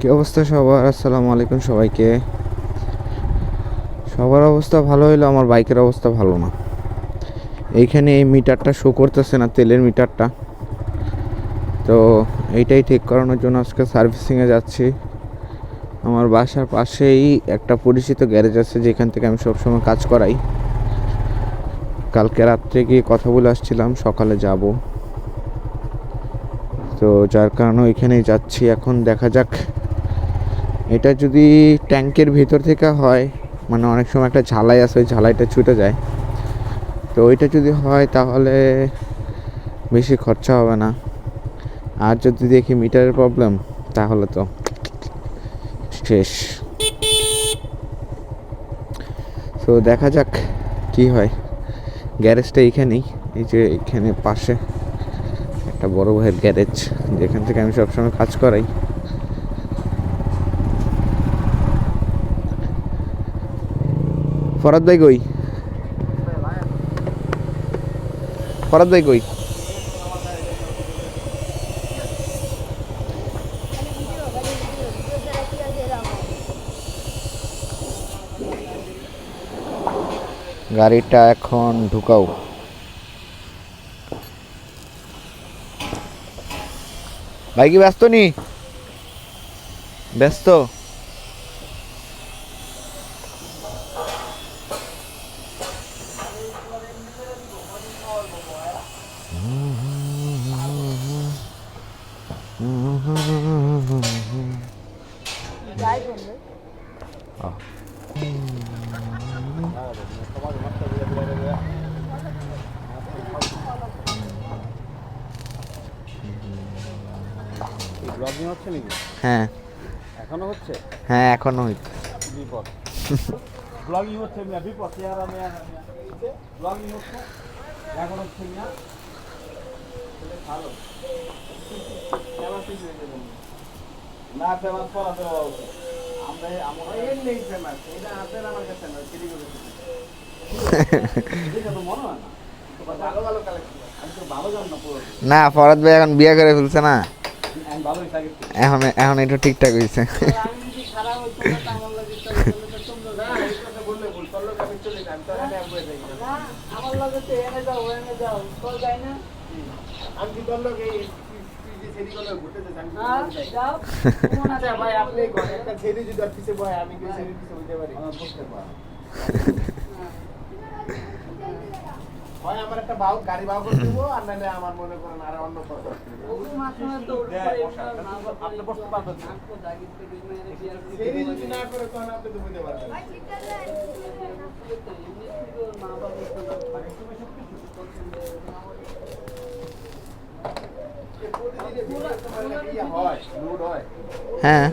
কি অবস্থা সবার? আসসালামু আলাইকুম সবাইকে। সবার অবস্থা ভালো হইল, আমার বাইকের অবস্থা ভালো না। এইখানে এই মিটারটা শো করতেছে না, তেলের মিটারটা। তো এইটাই ঠিক করানোর জন্য আজকে সার্ভিসিংয়ে যাচ্ছি। আমার বাসার পাশেই একটা পরিচিত গ্যারেজ আছে, যেখান থেকে আমি সবসময় কাজ করাই। কালকে রাত্রে গিয়ে কথা বলে আসছিলাম, সকালে যাব। তো যার কারণে ওইখানেই যাচ্ছি। এখন দেখা যাক এটা যদি ট্যাঙ্কের ভিতর থেকে হয় মানে অনেক সময় একটা ঝালাই আছে, ওই ঝালাইটা ছুটে যায়। তো ওইটা যদি হয় তাহলে বেশি খরচা হবে না। আর যদি দেখি মিটারের প্রবলেম, তাহলে তো শেষ। তো দেখা যাক কি হয়। গ্যারেজটা এইখানেই, এই যে এখানে পাশে একটা বড় ভাইয়ের গ্যারেজ, যেখান থেকে আমি সবসময় কাজ করাই। ফরাদ ভাই কই? ফরাদ ভাই কই? গাড়িটা এখন ঢুকাও। ভাই কি ব্যস্ত নি? ব্যস্ত? হ্যাঁ। এখনও হচ্ছে? হ্যাঁ এখনও হইতে। বিপদ। ব্লগিং হচ্ছে মিয়া বিপদ। চেহারা মিয়া ব্লগিং হচ্ছে এখন হচ্ছে মিয়া। ভালো। না ফেমাস করা তো আমরা আমরা এমনি ফেমাস এটা আপনার আমার কাছে না শিলিগুড়ি এটা তো মনে হয় না ভালো ভালো কালেকশন আমি তো ভালো জান না পুরো না ফরাদ ভাই এখন বিয়ে করে ফেলছে না। এখন এখন একটু ঠিকঠাক হয়েছে আমার লাগে তো বললে এনে বলে যাই না আমার লগে তো এনে যাও এনে যাও তো যাই না। আমি কি তোর লোক হ্যাঁ আমার একটা বাউ গাড়ি বাউ আর আমার মনে করেন না করে না। প্রতিদিনে ভিডিও তোমার একটা ইয়ে হয়।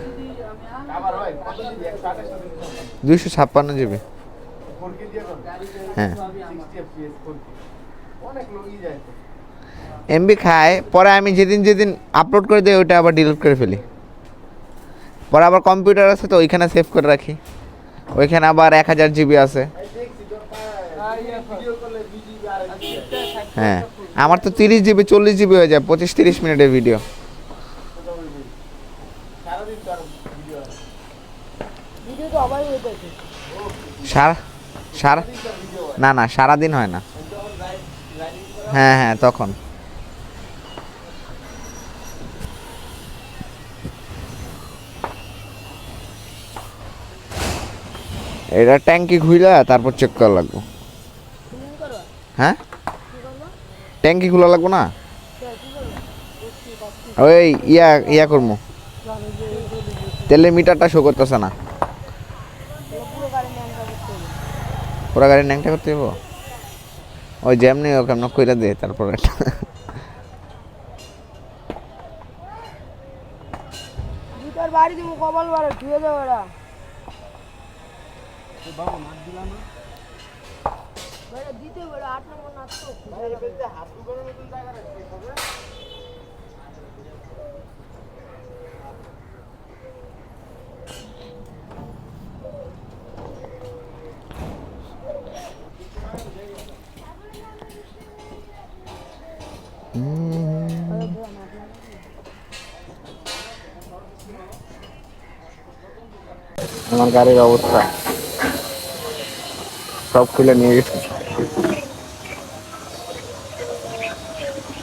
দুইশো ছাপ্পান্ন জিবি। হ্যাঁ। এমবি খায়, পরে আমি যেদিন যেদিন আপলোড করে দিই, ওইটা আবার ডিলিট করে ফেলি। পরে আবার কম্পিউটার আছে তো, ওইখানে সেভ করে রাখি। ওইখানে আবার এক হাজার জিবি আছে। হ্যাঁ। আমার তো তিরিশ জিবি, চল্লিশ জিবি হয়ে যায়, পঁচিশ, তিরিশ মিনিটের ভিডিও সারা সারা, না না, সারাদিন হয় না। হ্যাঁ হ্যাঁ তখন। এটা ট্যাঙ্কি খুইলা তারপর চেক করা লাগবো। হ্যাঁ? ট্যাঙ্কি খোলা লাগবো না? ওই ইয়া ইয়া করব। তেলের মিটারটা শো করতেছে না। পুরো গাড়ি ন্যাংটা করতে হবে পুরো গাড়ি ন্যাংটা করতে হব ওই যেমনি ও কেমন কইরা দে তারপর। বাড়ি দিব কপাল বাড়ে ধুয়ে যাবে আমার গাড়ির অবস্থা। সব খুলে নিয়ে গেছে।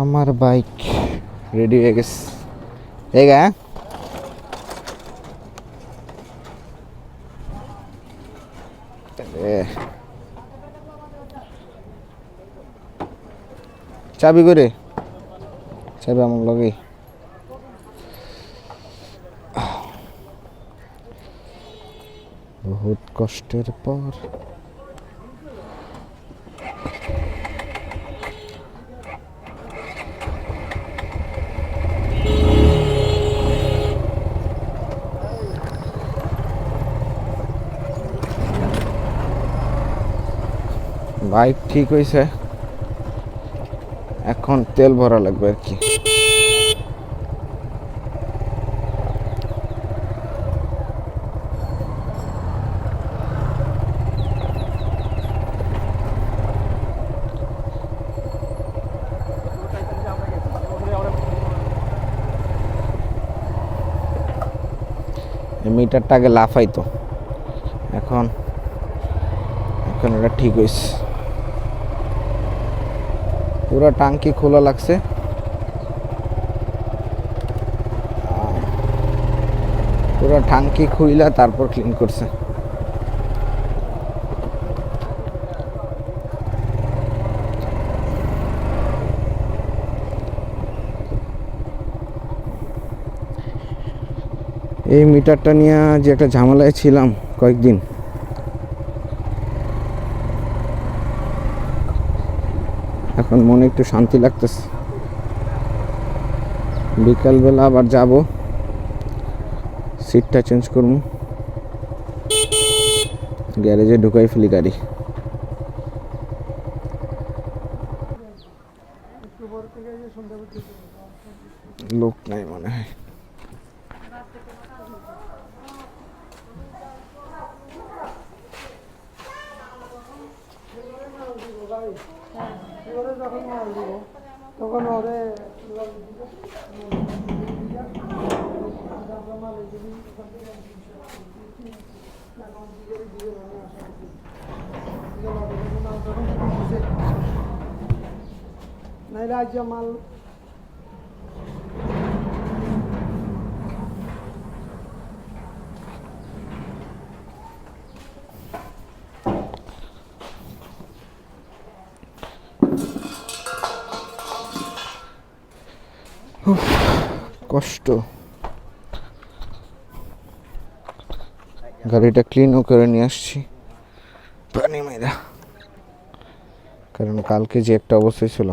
আমার বাইক রেডি হয়ে গেছে। এই চাবি করে। চাবি আমার লগে। বহুত কষ্টের পর বাইক ঠিক হয়েছে এখন তেল ভরা লাগবে আর কি। মিটারটা আগে লাফাইতো। এখন এখন এটা ঠিক হয়েছে পুরো টাঙ্কি খোলা লাগছে। পুরো টাঙ্কি খুইলা, তারপর ক্লিন করছে। এই মিটারটা নিয়ে যে একটা ঝামেলায় ছিলাম কয়েকদিন। এখন মনে একটু শান্তি লাগতেছে। বিকালবেলা আবার যাব। সিটটা চেঞ্জ করব। গ্যারেজে ঢুকাই ফেলি গাড়ি। লোক নাই মনে হয়। তখন ওরে নাইলে আজ মাল কষ্ট। গাড়িটা ক্লিনও করে নিয়ে আসছি। পানি মেরা কারণ কালকে যে একটা অবস্থা ছিল